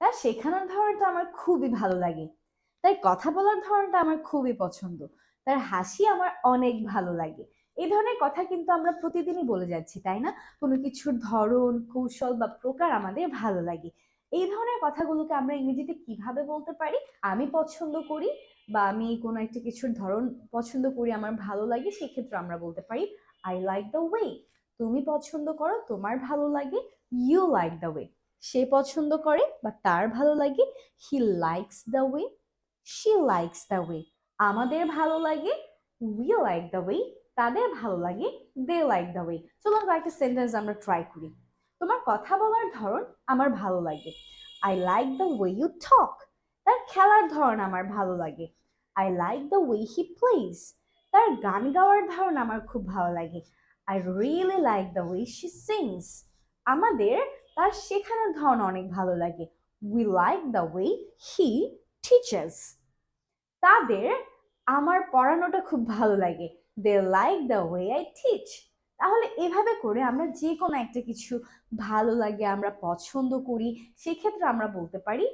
তার শেখানোর ধরনটা আমার খুবই ভালো লাগে। তার কথা বলার ধরনটা আমার খুবই পছন্দ। তার হাসি আমার অনেক ভালো লাগে। এই ধরনের কথা কিন্তু আমরা প্রতিদিনই বলে যাচ্ছি, তাই না? কোনো কিছুর ধরন, কৌশল বা প্রকার আমাদের ভালো লাগে। এই ধরনের কথাগুলোকে আমরা ইংরেজিতে কীভাবে বলতে পারি? আমি পছন্দ করি বা আমি কোনো একটা কিছুর ধরন পছন্দ করি, আমার ভালো লাগে, সেক্ষেত্রে আমরা বলতে পারি আই লাইক দ্য ওয়ে তুমি পছন্দ করো, তোমার ভালো লাগে ইউ লাইক দ্য ওয়ে সে পছন্দ করে বা তার ভালো লাগে he likes the way she likes the way আমাদের ভালো লাগে উই লাইক দ্য ওয়ে তাদের ভালো লাগে দে লাইক দ্য ওয়ে চলো কয়েকটা সেন্টেন্স আমরা ট্রাই করি। তোমার কথা বলার ধরন আমার ভালো লাগে। I like the way you talk তার খেলার ধরন আমার ভালো লাগে। I like the way he plays তার গান গাওয়ার ধরন আমার খুব ভালো লাগে। I really like the way she sings আমাদের তার শেখানোর ধরন অনেক ভালো লাগে। We like the way he teaches তাদের আমার পড়ানোটা খুব ভালো লাগে। They like the way I teach তাহলে এভাবে করে আমরা যে কোনো একটা কিছু ভালো লাগে আমরা পছন্দ করি, সেক্ষেত্রে আমরা বলতে পারি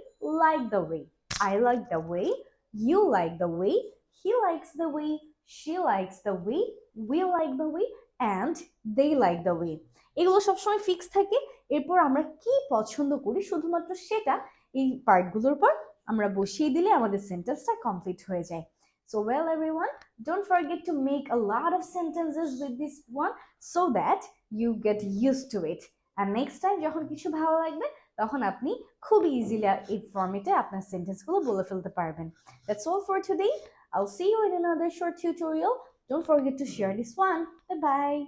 like the way I like the way you like the way he likes the way she likes the way we like the way and they like the way এগুলো সবসময় ফিক্স থাকে। এরপর আমরা কি পছন্দ করি? শুধুমাত্র সেটা এই পার্টগুলোর পর আমরা বসিয়ে দিলে আমাদের সেন্টেন্সটা কমপ্লিট হয়ে যায়। So well every one don't forget to make a lot of sentences with this one so that you get use to it and next time যখন কিছু ভালো লাগবে, তখন আপনি খুব ইজিলি এই ফর্মেটে আপনার সেন্টেন্সগুলো বলে ফেলতে পারবেন। That's all for today I'll see you in other short tutorial Don't forget to share this one. Bye bye.